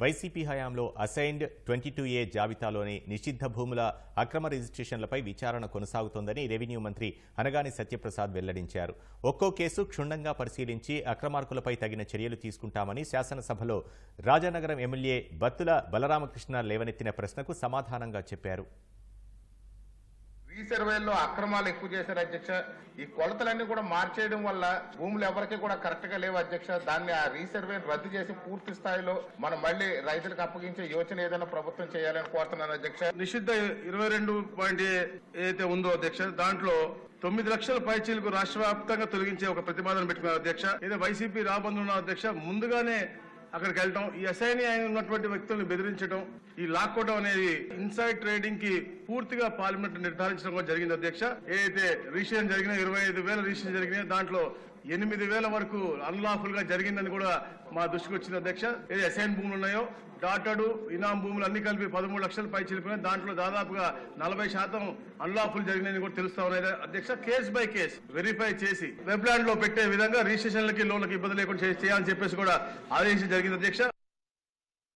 YCP హయాంలో assigned twenty two A జాబితాలోని నిషిద్ధ భూముల అక్రమ రిజిస్ట్రేషన్లపై విచారణ కొనసాగుతోందని రెవెన్యూ మంత్రి అనగాని సత్యప్రసాద్ వెల్లడించారు. ఒక్కో కేసు క్షుణ్ణంగా పరిశీలించి అక్రమార్కులపై తగిన చర్యలు తీసుకుంటామని శాసనసభలో రాజానగరం ఎమ్మెల్యే బత్తుల బలరామకృష్ణ లేవనెత్తిన ప్రశ్నకు సమాధానంగా చెప్పారు. రీసర్వేల్లో అక్రమాలు ఎక్కువ చేశారు అధ్యక్ష. ఈ కొలతలన్నీ కూడా మార్చేయడం వల్ల భూములు ఎవరికి కూడా కరెక్ట్గా లేవు అధ్యక్ష. దాన్ని ఆ రీసర్వే రద్దు చేసి పూర్తి స్థాయిలో మనం మళ్ళీ రైతులకు అప్పగించే యోచన ఏదైనా ప్రభుత్వం చేయాలని కోరుతున్నాను అధ్యక్ష. నిషిద్ధ ఇరవై రెండు పాయింట్ ఏదైతే ఉందో అధ్యక్ష దాంట్లో తొమ్మిది లక్షల పైచీలకు రాష్ట్ర వ్యాప్తంగా తొలగించే ఒక ప్రతిపాదన పెట్టుకున్నారు అధ్యక్ష. ఇది వైసీపీ రాబందున్నారు అధ్యక్ష. ముందుగానే అక్కడికి వెళ్ళటం ఈ అసైన్ అయిన ఉన్నటువంటి వ్యక్తులను బెదిరించడం ఈ లాక్కోవడం అనేది ఇన్సైడ్ ట్రేడింగ్కి పూర్తిగా పార్లమెంట్ నిర్ధారించడం కూడా జరిగింది అధ్యక్ష. ఏదైతే రిజిస్ట్రేషన్ జరిగిన ఇరవై ఐదు వేల రిజిస్ట్రేషన్ జరిగినాయి దాంట్లో ఎనిమిది వేల వరకు అన్లాఫుల్గా జరిగిందని కూడా మా దృష్టికి వచ్చింది అధ్యక్ష. ఏది అసైన్ భూములు ఉన్నాయో డాటడు ఇనాం భూములు అన్ని కలిపి పదమూడు లక్షల పై చిలిపినాయి దాంట్లో దాదాపుగా నలభై శాతం అన్లాఫుల్ జరిగిందని కూడా తెలుస్తా ఉన్నాయి. అధ్యక్ష కేస్ బై కేస్ వెరిఫై చేసి వెబ్ ల్యాండ్లో పెట్టే విధంగా రిజిస్ట్రేషన్లకి లోన్లకి ఇబ్బంది లేకుండా చేయాలని చెప్పేసి కూడా ఆదేశం జరిగింది అధ్యక్ష.